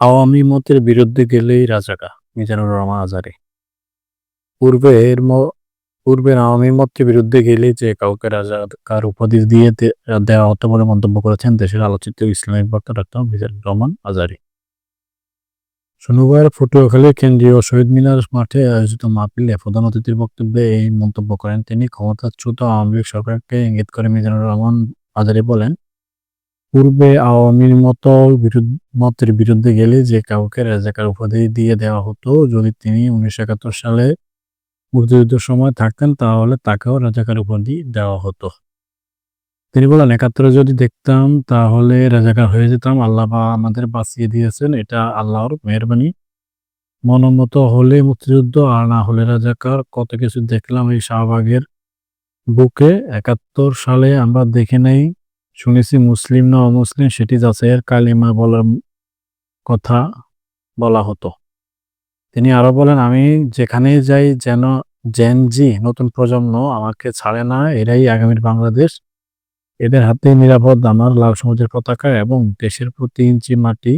আওয়ামী মতের বিরুদ্ধে গেলেই রাজাকার মিজানুর রহমান আজারি পূর্বের পূর্বের আওয়ামী মতের বিরুদ্ধে গেলেই যে কাউকে রাজাকার উপাধি দিয়ে দেওয়া হতো বলে মন্তব্য করেছেন দেশের আলোচিত ইসলামিক বক্তা ডক্টর মিজানুর রহমান আজারি শনিবার পটুয়াখালী কেন্দ্রীয় শহীদ মিনার মাঠে আয়োজিত মাহফিলে প্রধান অতিথির বক্তব্যে এই মন্তব্য করেন তিনি। ক্ষমতাচ্যুত আওয়ামী লীগ সরকারকে ইঙ্গিত করে মিজানুর রহমান আজারি বলেন পূর্বে আওয়ামীর মতো মতের বিরুদ্ধে গেলে যে কাউকে রাজাকার উপাধি দিয়ে দেওয়া হতো, যদি তিনি উনিশশো একাত্তর সালে মুক্তিযুদ্ধের সময় থাকতেন, তাহলে তাকেও রাজাকার উপাধি দেওয়া হতো। তিনি বলেন, একাত্তরে যদি দেখতাম, তাহলে রাজাকার হয়ে যেতাম। আল্লাহ বা আমাদের বাঁচিয়ে দিয়েছেন। এটা আল্লাহর মেহরবানি। মনোমত হলে মুক্তিযুদ্ধ, আর না হলে রাজাকার। কত কিছু দেখলাম এই শাহবাগের বুকে। একাত্তর সালে আমরা দেখে নেই শুনেছি মুসলিম না অমুসলিম সেটি যাচাইয়ের কালিমা বলার কথা বলা হতো। তিনি আরও বলেন, আমি যেখানেই যাই যেন জেনজি নতুন প্রজন্ম আমাকে ছাড়ে না, এরাই আগামীর বাংলাদেশ। এদের হাতে নিরাপদ আমার লাল সমাজের পতাকা এবং দেশের প্রতি ইঞ্চি মাটি।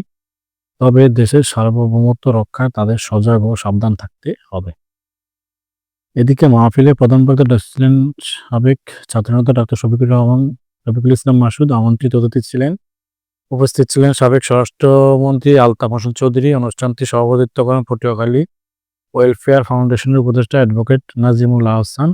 তবে দেশের সার্বভৌমত্ব রক্ষায় তাদের সজাগ ও সাবধান থাকতে হবে। এদিকে মাহফিলে প্রধান বক্তা ছিলেন সাবেক ছাত্রনেতা ডক্টর শফিকুর রহমান রফিকুল ইসলাম মাসুদ, আমন্ত্রিত অতিথি ছিলেন। উপস্থিত ছিলেন সাবেক স্বরাষ্ট্রমন্ত্রী আলতাফ হোসেন চৌধুরী, অনুষ্ঠানটি সভাপতিত্ব করেন পটুয়াখালী ওয়েলফেয়ার ফাউন্ডেশনের উপদেষ্টা অ্যাডভোকেট নাজিমুল্লাহ আহসান।